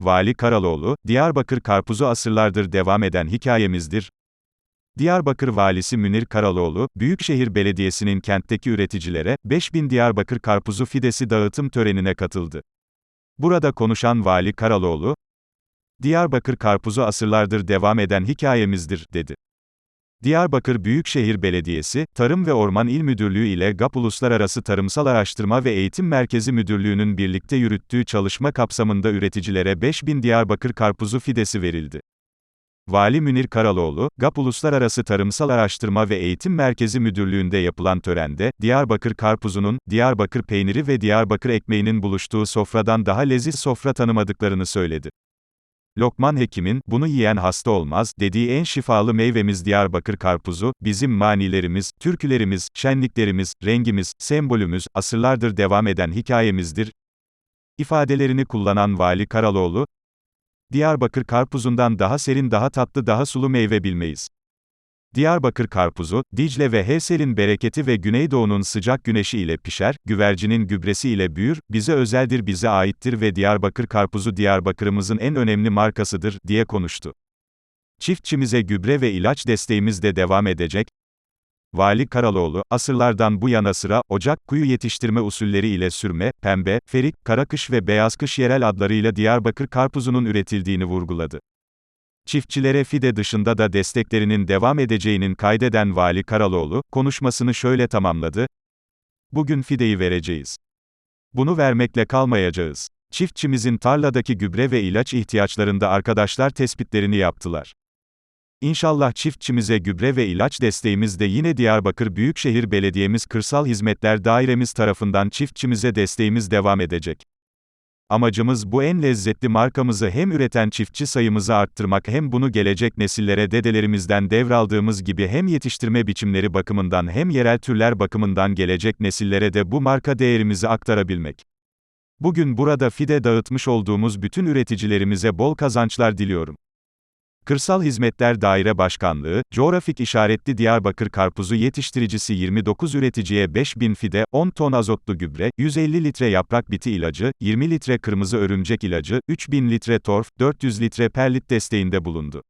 Vali Karaloğlu, Diyarbakır karpuzu asırlardır devam eden hikayemizdir. Diyarbakır Valisi Münir Karaloğlu, Büyükşehir Belediyesi'nin kentteki üreticilere, 5000 Diyarbakır karpuzu fidesi dağıtım törenine katıldı. Burada konuşan Vali Karaloğlu, Diyarbakır karpuzu asırlardır devam eden hikayemizdir, dedi. Diyarbakır Büyükşehir Belediyesi, Tarım ve Orman İl Müdürlüğü ile GAP Uluslararası Tarımsal Araştırma ve Eğitim Merkezi Müdürlüğü'nün birlikte yürüttüğü çalışma kapsamında üreticilere 5000 Diyarbakır karpuzu fidesi verildi. Vali Münir Karaloğlu, GAP Uluslararası Tarımsal Araştırma ve Eğitim Merkezi Müdürlüğü'nde yapılan törende, Diyarbakır karpuzunun, Diyarbakır peyniri ve Diyarbakır ekmeğinin buluştuğu sofradan daha leziz sofra tanımadıklarını söyledi. Lokman Hekim'in, bunu yiyen hasta olmaz, dediği en şifalı meyvemiz Diyarbakır karpuzu, bizim manilerimiz, türkülerimiz, şenliklerimiz, rengimiz, sembolümüz, asırlardır devam eden hikayemizdir, ifadelerini kullanan Vali Karaloğlu, Diyarbakır karpuzundan daha serin daha tatlı daha sulu meyve bilmeyiz. Diyarbakır karpuzu, Dicle ve Hevsel'in bereketi ve Güneydoğu'nun sıcak güneşi ile pişer, güvercinin gübresi ile büyür, bize özeldir bize aittir ve Diyarbakır karpuzu Diyarbakır'ımızın en önemli markasıdır, diye konuştu. Çiftçimize gübre ve ilaç desteğimiz de devam edecek. Vali Karaloğlu, asırlardan bu yana sıra, ocak, kuyu yetiştirme usulleri ile sürme, pembe, ferik, karakış ve beyaz kış yerel adlarıyla Diyarbakır karpuzunun üretildiğini vurguladı. Çiftçilere fide dışında da desteklerinin devam edeceğinin kaydeden Vali Karaloğlu, konuşmasını şöyle tamamladı. Bugün fideyi vereceğiz. Bunu vermekle kalmayacağız. Çiftçimizin tarladaki gübre ve ilaç ihtiyaçlarında arkadaşlar tespitlerini yaptılar. İnşallah çiftçimize gübre ve ilaç desteğimiz de yine Diyarbakır Büyükşehir Belediyemiz Kırsal Hizmetler Dairemiz tarafından çiftçimize desteğimiz devam edecek. Amacımız bu en lezzetli markamızı hem üreten çiftçi sayımızı arttırmak hem bunu gelecek nesillere dedelerimizden devraldığımız gibi hem yetiştirme biçimleri bakımından hem yerel türler bakımından gelecek nesillere de bu marka değerimizi aktarabilmek. Bugün burada fide dağıtmış olduğumuz bütün üreticilerimize bol kazançlar diliyorum. Kırsal Hizmetler Daire Başkanlığı, coğrafik işaretli Diyarbakır karpuzu yetiştiricisi 29 üreticiye 5000 fide, 10 ton azotlu gübre, 150 litre yaprak biti ilacı, 20 litre kırmızı örümcek ilacı, 3000 litre torf, 400 litre perlit desteğinde bulundu.